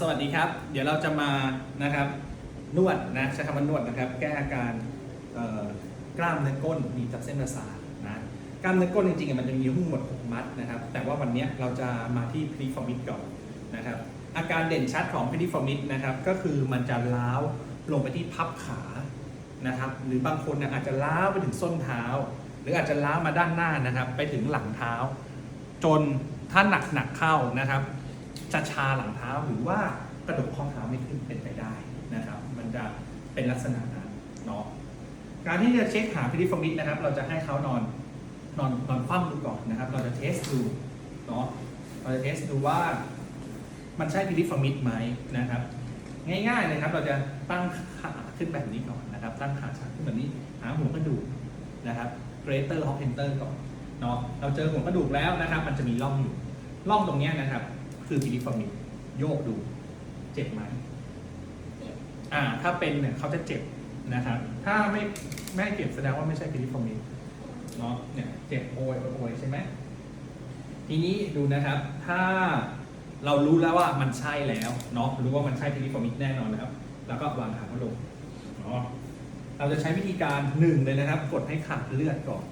สวัสดีครับ เดี๋ยวเราจะมานะครับนวดนะใช้คำว่านวดนะครับ แก้อาการกล้ามเนื้อก้นมีจับเส้นประสาทนะกล้ามเนื้อก้นจริงๆมันจะมีทั้งหมด6มัดนะครับ แต่ว่าวันนี้เราจะมาที่พรีฟอร์มิดก่อนนะครับ อาการเด่นชัดของพรีฟอร์มิดนะครับก็คือมันจะล้าวลงไปที่พับขานะครับ หรือบางคนอาจจะล้าวไปถึงส้นเท้า หรืออาจจะล้าวมาด้านหน้านะครับ ไปถึงหลังเท้า จนถ้าหนักหนักๆเข้านะครับ จะชาหลังเท้าหรือว่ากระดูกข้อเท้าไม่ขึ้นเป็นไปได้นะครับ มันจะเป็นลักษณะนั้นเนาะการที่จะเช็คหาพิริฟอมิดนะครับ เราจะให้เขานอนนอนนอนคว่ำดูก่อนนะครับ เราจะเทสดูเนาะเราจะเทสดูว่ามันใช่พิริฟอมิดไหมนะครับ ง่ายๆเลยครับ เราจะตั้งขาขึ้นแบบนี้ก่อนนะครับ ตั้งขาชันขึ้นแบบนี้หาหัวกระดูกนะครับ greater hop center ก่อนเนาะเราเจอหัวกระดูกแล้วนะครับ มันจะมีร่องอยู่ร่องตรงนี้นะครับ คือพิลิฟอมิดโยกดู เจ็บไหมอ่า ถ้าเป็นเนี่ยเขาจะเจ็บนะครับ ถ้าไม่ไม่เจ็บแสดงว่าไม่ใช่พิลิฟอมิดเนาะเนี่ยเจ็บโอยโอยใช่ไหมทีนี้ดูนะครับ ถ้าเรารู้แล้วว่ามันใช่แล้วเนาะรู้ว่ามันใช่พิลิฟอมิดแน่นอนนะครับแล้วก็วางขาเขาลงเนาะเราจะใช้วิธีการหนึ่งเลยนะครับ กดให้ขาดเลือดก่อน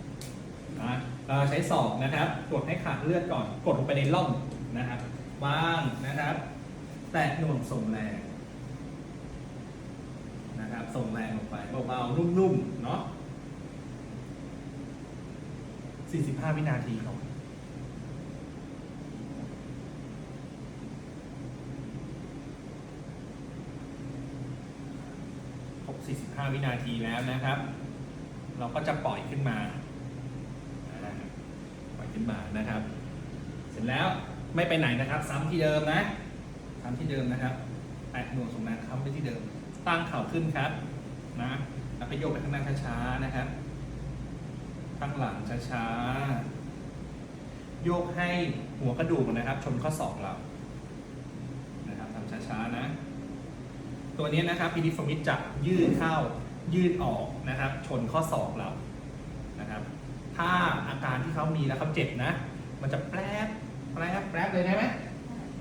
นะเราใช้ศอกนะครับ กดให้ขาดเลือดก่อน กดลงไปในร่องนะครับ วางนะครับ แตะหน่วงส่งแรงนะครับส่งแรงลงไปเบาๆนุ่มๆเนาะ45 วินาทีครับครบ45 วินาทีแล้วนะครับ เราก็จะปล่อยขึ้นมา ปล่อยขึ้นมานะครับ เสร็จแล้ว ไม่ไปไหนนะครับ ซ้ำที่เดิมนะซ้ำที่เดิมนะครับแตะหน่วงส่งแรงค้ำไปที่เดิม ตั้งเข่าขึ้นครับนะแล้วก็โยกไปข้างหน้าช้าๆนะครับตั้งหลังช้าๆโยกให้หัวกระดูกนะครับ ชนข้อศอกเรานะครับทำช้าๆนะ ตัวนี้นะครับพีดิฟอมิดจะยืดเข้ายืดออกนะครับ ชนข้อศอกเรานะครับ ถ้าอาการที่เขามีแล้วเขาเจ็บนะ มันจะแปรบ แปรบแปรบเลยได้ไหม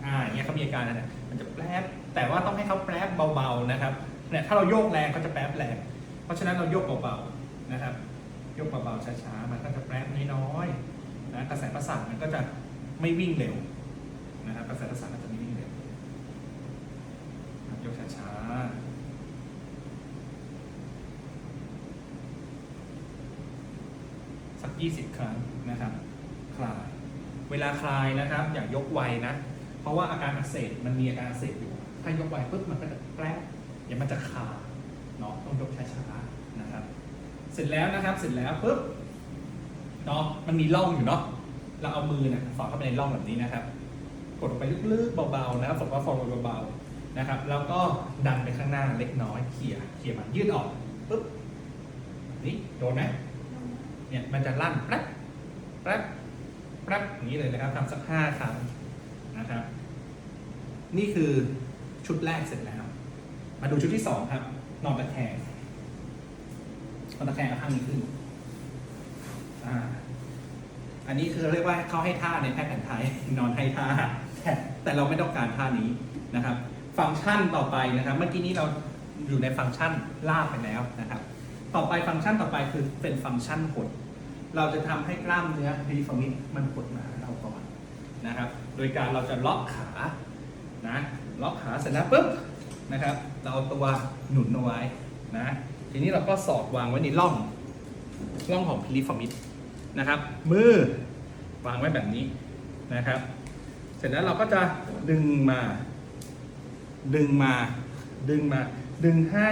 อ่าอย่างเงี้ยเขามีอาการนะเนี่ยมันจะแปรบแต่ว่าต้องให้เขาแปรบเบาๆนะครับเนี่ยถ้าเราโยกแรงเขาจะแปรบแรงเพราะฉะนั้นเราโยกเบาๆนะครับ โยกเบาๆช้าๆมันก็จะแปรบน้อยๆนะกระแสประสาทมันก็จะไม่วิ่งเร็วนะครับกระแสประสาทมันจะไม่วิ่งเร็วโยกช้าๆสัก 20 ครั้งนะครับ คลาย เวลาคลายนะครับอย่ายกไวนะ เพราะว่าอาการอักเสบมันมีอาการอักเสบอยู่ ถ้ายกไวปุ๊บมันก็จะแปรบเดี๋ยวมันจะคาเนาะต้องยกช้าๆนะครับ เสร็จแล้วนะครับเสร็จแล้วปุ๊บเนาะมันมีร่องอยู่เนาะเราเอามือเนี่ยสอดเข้าไปในร่องแบบนี้นะครับ กดลงไปลึกๆเบาๆนะครับฝึกว่าฟองเบาๆนะครับ แล้วก็ดันไปข้างหน้าเล็กน้อยเขี่ยเขี่ยมันยืดออกปุ๊บนี่โดนไหมเนี่ยมันจะลั่นแป๊บแป๊บ แป๊บอย่างนี้เลยนะครับทำสักห้าครั้งนะครับ นี่คือชุดแรกเสร็จแล้ว มาดูชุดที่สองครับ นอนตะแคงนอนตะแคงเอาข้างนี้ขึ้นอ่าอันนี้คือเรียกว่าเขาให้ท่าในแพทย์แผนไทยนอนให้ท่าแต่แต่เราไม่ต้องการท่านี้นะครับ ฟังก์ชันต่อไปนะครับ เมื่อกี้นี้เราอยู่ในฟังก์ชันลากไปแล้วนะครับ ต่อไปฟังก์ชันต่อไปคือเป็นฟังก์ชันหด เราจะทำให้กล้ามเนื้อพีฟอมิดมันหดมาเราก่อนนะครับ โดยการเราจะล็อกขานะล็อกขาเสร็จแล้วปุ๊บนะครับ เราเอาตัวหนุนเอาไว้นะทีนี้เราก็สอดวางไว้ในร่องร่องของพีฟอมิดนะครับ มือวางไว้แบบนี้นะครับ เสร็จแล้วเราก็จะดึงมา ดึงมา ดึงมา ดึงให้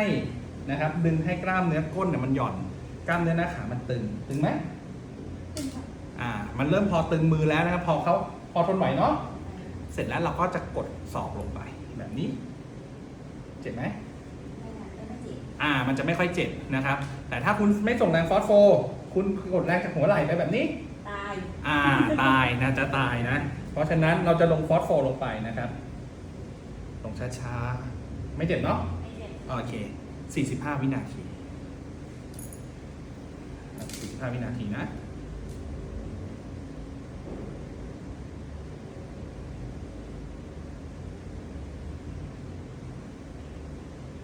นะครับ ดึงให้กล้ามเนื้อก้นเนี่ยมันหย่อน กล้ามเนื้อหน้าขามันตึง ตึงไหม มันเริ่มพอตึงมือแล้วนะครับพอเขาพอทนไหวเนาะเสร็จแล้วเราก็จะกดศอกลงไปแบบนี้ เจ็บไหมอ่า มันจะไม่ค่อยเจ็บนะครับ แต่ถ้าคุณไม่ส่งแรงฟอสโฟ คุณกดแรงจากหัวไหล่ไปแบบนี้ ตาย อ่า ตายนะจะตายนะ เพราะฉะนั้นเราจะลงฟอสโฟลงไปนะครับ ลงช้าๆ ไม่เจ็บเนาะ ไม่เจ็บ โอเค 45 วินาที 45 วินาทีนะ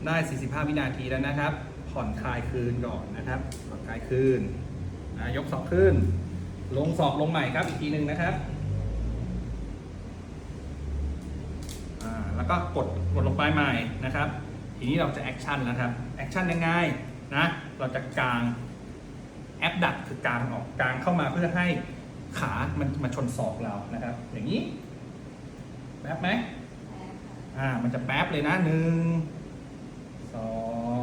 ได้ 45 วินาทีแล้วนะครับ ผ่อนคลายคืนก่อนนะครับ ผ่อนคลายคืนอะยกศอกขึ้น ลงศอกลงใหม่ครับอีกทีหนึ่งนะครับแล้วก็กดกดลงไปใหม่นะครับ ทีนี้เราจะแอคชั่นแล้วครับแอคชั่นยังไงนะเราจะกางแอปดัดคือกางออกกางเข้ามาเพื่อให้ขามันมาชนศอกเรานะครับ อย่างนี้แป๊บไหมอ่ามันจะแป๊บเลยนะหนึ่ง สอ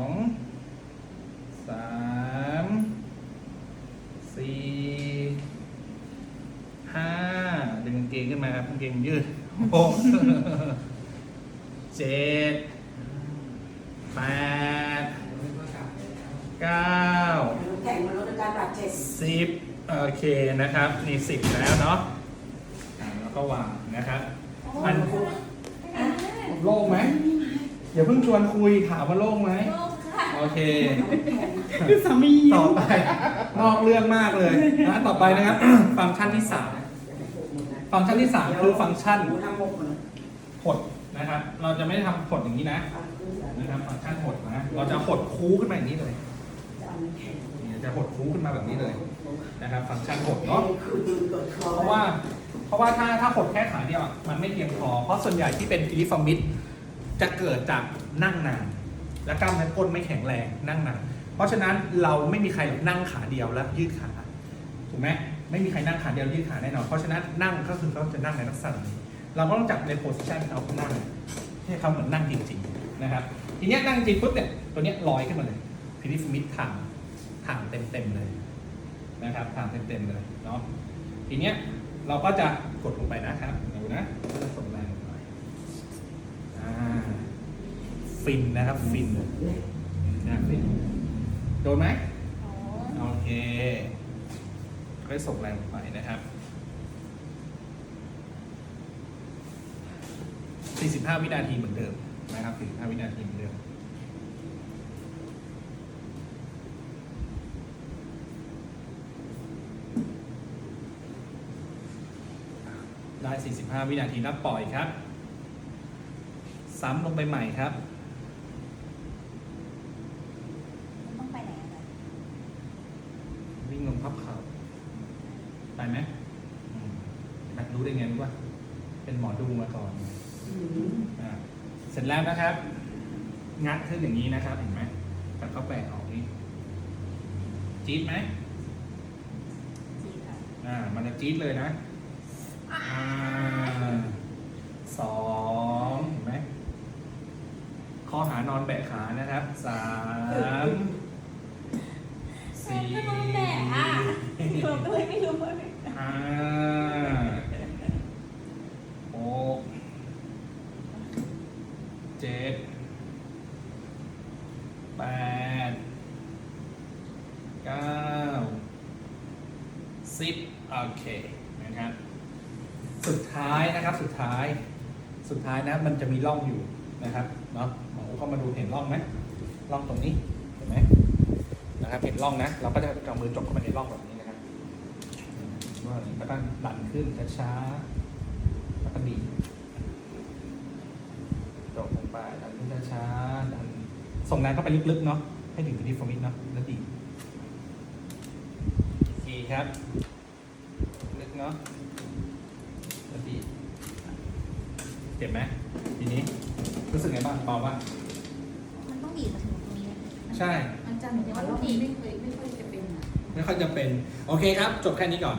งสามสี่ห้าดึงกางเกงขึ้นมาครับกางเกงยืดหกเจ็ดแปดเก้าแข่งมันลดการบาดเจ็บสิบโอเคนะครับนี่สิบแล้วเนาะอ่าแล้วก็วางนะครับ อันโล่งไหม อย่าเพิ่งชวนคุยถามว่าโล่งไหมโอเค คือสามีต่อไป นอกเรื่องมากเลยนะต่อไปนะครับ ฟังก์ชันที่สามฟังก์ชันที่สามคือฟังก์ชันหมูทำหมกหมดเลยหดนะครับ เราจะไม่ได้ทำหดอย่างนี้นะนะครับฟังก์ชันหดนะเราจะหดคูขึ้นมาอย่างนี้เลยจะเอามันแข็งเนี่ยจะหดคูขึ้นมาแบบนี้เลยนะครับ ฟังก์ชันหดเนาะคือดึงกดคอเพราะว่า เพราะว่าถ้าถ้าหดแค่ขาเดียวอะมันไม่เพียงพอเพราะส่วนใหญ่ที่เป็นพิลิฟอร์มิด จะเกิดจากนั่งนาน และกล้ามเนื้อก้นไม่แข็งแรงนั่งนานเพราะฉะนั้นเราไม่มีใครนั่งขาเดียวแล้วยืดขาถูกไหมไม่มีใครนั่งขาเดียวยืดขาแน่นอนเพราะฉะนั้นนั่งก็คือเขาจะนั่งในลักษณะนี้เราก็ต้องจับในโพสิชันเขานั่งให้เขาเหมือนนั่งจริงๆนะครับทีนี้นั่งจริงปุ๊บเนี่ยตัวเนี้ยลอยขึ้นมาเลยพิลิฟมิดทางทางเต็มๆเลยนะครับทางเต็มๆเลยเนาะทีเนี้ยเราก็จะกดลงไปนะครับดูนะจะส่งแรงลงไปอ่า ฟินนะครับฟินนะฟินโดนไหมโอเคก็จะส่งแรงลงไปนะครับ45วินาทีเหมือนเดิมนะครับ45วินาทีเหมือนเดิมได้45วินาทีนับปล่อยครับ ซ้ำลงไปใหม่ครับ ต้องไปไหนอะคะ วิ่งลงพับเข่าไปไหมอืมแบบรู้ได้ไงรู้ป่ะเป็นหมอดูมาก่อนอ่า เสร็จแล้วนะครับ งัดขึ้นอย่างนี้นะครับ เห็นไหมแต่ก็แปะออกนี่จี๊ดไหมจีค่ะอ่า มันจะจี๊ดเลยนะอ่าสองเห็นไหมข้อหานอนแบะขานะครับสามสี่ก็นอนแบะอะเราก็เลยไม่รู้ว่าห้าหกเจ็ดแปด เก้าสิบโอเคนะครับสุดท้ายนะครับสุดท้ายสุดท้ายนะมันจะมีร่องอยู่นะครับเนาะหมอเข้ามาดูเห็นร่องไหมร่องตรงนี้เห็นไหมนะครับเห็นร่องนะ เราก็จะเอามือจกเข้าไปในร่องแบบนี้นะครับว่าแล้วก็ดันขึ้นช้าๆแล้วก็ดีดจกลงไปดันขึ้นช้าๆดันส่งแรงเข้าไปลึกๆเนาะให้ถึงที่ฟอร์มิตเนาะ ครับ ลึกเนาะแล้วดีดเจ็บไหมทีนี้ รู้สึกไงบ้างเบาป่ะมันต้องดีดมาถึงตรงนี้เลยใช่ มันจะเหมือนว่าเราไม่เคยไม่ค่อยจะเป็นอะไม่ค่อยจะเป็น โอเคครับ จบแค่นี้ก่อน